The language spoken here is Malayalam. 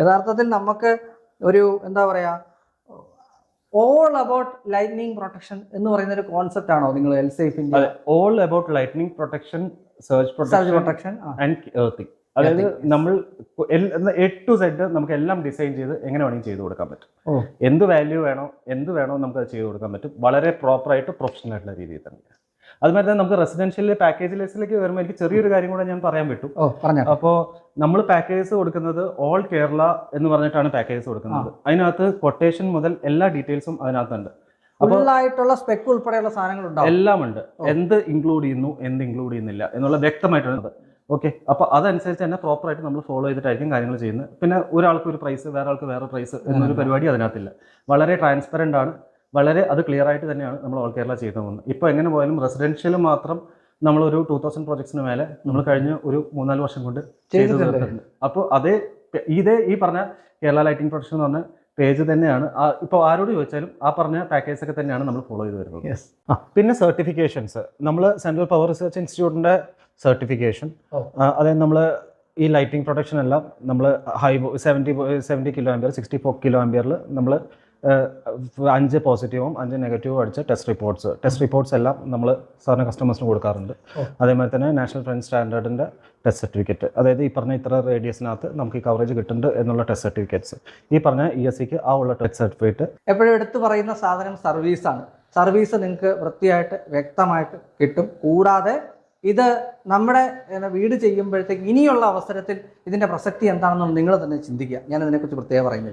യഥാർത്ഥത്തിൽ നമുക്ക് ഒരു എന്താ പറയാ ഓൾ അബൌട്ട് ലൈറ്റ്നിങ് പ്രൊട്ടക്ഷൻ എന്ന് പറയുന്ന ഒരു കോൺസെപ്റ്റ് ആണോ നിങ്ങൾ L സേഫിന്റെ all about lightning protection search protection protection and earthing അതായത് നമ്മൾ എ ടു സെഡ് നമുക്ക് എല്ലാം ഡിസൈൻ ചെയ്ത് എങ്ങനെ വേണമെങ്കിൽ ചെയ്ത് കൊടുക്കാൻ പറ്റും. എന്ത് വാല്യൂ വേണോ എന്ത് വേണോ നമുക്ക് അത് ചെയ്ത് കൊടുക്കാൻ പറ്റും. വളരെ പ്രോപ്പറായിട്ട് പ്രൊഫഷണൽ ആയിട്ടുള്ള രീതിയിൽ തന്നെ. അതുമാതിരി തന്നെ നമുക്ക് റെസിഡൻഷ്യൽ പാക്കേജ് ലൈസിലേക്ക് വരുമ്പോൾ എനിക്ക് ചെറിയൊരു കാര്യം കൂടെ ഞാൻ പറയാൻ പറ്റും. ഓ പറഞ്ഞു. അപ്പോൾ നമ്മൾ പാക്കേജസ് കൊടുക്കുന്നത് ഓൾ കേരള എന്ന് പറഞ്ഞിട്ടാണ് പാക്കേജസ് കൊടുക്കുന്നത്. അതിനകത്ത് കൊട്ടേഷൻ മുതൽ എല്ലാ ഡീറ്റെയിൽസും അതിനകത്തുണ്ട്. ഫുള്ളായിട്ടുള്ള സ്പെക്ക് ഉൾപ്പെടെയുള്ള സാധനങ്ങൾ ഉണ്ടാവും. എല്ലാം ഉണ്ട് എന്ത് ഇൻക്ലൂഡ് ചെയ്യുന്നു എന്ത് ഇൻക്ലൂഡ് ചെയ്യുന്നില്ല എന്നുള്ള വ്യക്തമായിട്ടുള്ളത്. ഓക്കെ അപ്പോൾ അതനുസരിച്ച് തന്നെ പ്രോപ്പറായിട്ട് നമ്മൾ ഫോളോ ചെയ്തിട്ടായിരിക്കും കാര്യങ്ങൾ ചെയ്യുന്നത്. പിന്നെ ഒരാൾക്ക് ഒരു പ്രൈസ് വേറെ ആൾക്ക് വേറെ പ്രൈസ് എന്നൊരു പരിപാടി അതിനകത്തില്ല. വളരെ ട്രാൻസ്പെറന്റ് ആണ്. വളരെ അത് ക്ലിയർ ആയിട്ട് തന്നെയാണ് നമ്മൾ ഓൾ കേരള ചെയ്തു പോകുന്നത്. ഇപ്പോൾ എങ്ങനെ പോയാലും റെസിഡൻഷ്യൽ മാത്രം നമ്മളൊരു ടൂ തൗസൻഡ് പ്രോജക്ട്സിന് മേലെ നമ്മൾ കഴിഞ്ഞ ഒരു മൂന്നാൽ വർഷം കൊണ്ട് ചെയ്തു. തീർത്തിട്ടുണ്ട്. അപ്പോൾ അതേ ഇതേ ഈ പറഞ്ഞ കേരള ലൈറ്റിംഗ് പ്രൊഡക്ഷൻ എന്ന് പറഞ്ഞ പേജ് തന്നെയാണ്. ഇപ്പോൾ ആരോട് ചോദിച്ചാലും ആ പറഞ്ഞ പാക്കേജ് ഒക്കെ തന്നെയാണ് നമ്മൾ ഫോളോ ചെയ്ത് വരുന്നത്. പിന്നെ സർട്ടിഫിക്കേഷൻസ് നമ്മൾ സെൻട്രൽ പവർ റിസർച്ച് ഇൻസ്റ്റിറ്റ്യൂട്ടിന്റെ സർട്ടിഫിക്കേഷൻ. അതായത് നമ്മൾ ഈ ലൈറ്റിംഗ് പ്രൊഡക്ഷൻ എല്ലാം നമ്മൾ high seventy seventy kilo ampere sixty four kilo ആംബിയറിൽ നമ്മൾ അഞ്ച് പോസിറ്റീവും അഞ്ച് നെഗറ്റീവും അടിച്ച ടെസ്റ്റ് റിപ്പോർട്ട്സ്. ടെസ്റ്റ് റിപ്പോർട്ട്സ് എല്ലാം നമ്മൾ സാറിന് കസ്റ്റമേഴ്സിന് കൊടുക്കാറുണ്ട്. അതേമാതിരി തന്നെ നാഷണൽ ഫ്രണ്ട് സ്റ്റാൻഡേർഡിന്റെ ടെസ്റ്റ് സർട്ടിഫിക്കറ്റ്. അതായത് ഈ പറഞ്ഞ ഇത്ര റേഡിയസിനകത്ത് നമുക്ക് ഈ കവറേജ് കിട്ടുന്നുണ്ട് എന്നുള്ള ടെസ്റ്റ് സർട്ടിഫിക്കറ്റ്സ്. ഈ പറഞ്ഞ ഇ എസ് സിക്ക് ആ ഉള്ള ടെസ്റ്റ് സർട്ടിഫിക്കറ്റ് എപ്പോഴും എടുത്തു പറയുന്ന സാധനം സർവീസാണ്. സർവീസ് നിങ്ങൾക്ക് വൃത്തിയായിട്ട് വ്യക്തമായിട്ട് കിട്ടും. കൂടാതെ ഇത് നമ്മുടെ വീട് ചെയ്യുമ്പോഴത്തേക്ക് ഇനിയുള്ള അവസരത്തിൽ ഇതിന്റെ പ്രസക്തി എന്താണെന്ന് നിങ്ങൾ തന്നെ ചിന്തിക്കുക. ഞാൻ ഇതിനെക്കുറിച്ച് പ്രത്യേകം പറയുന്നത്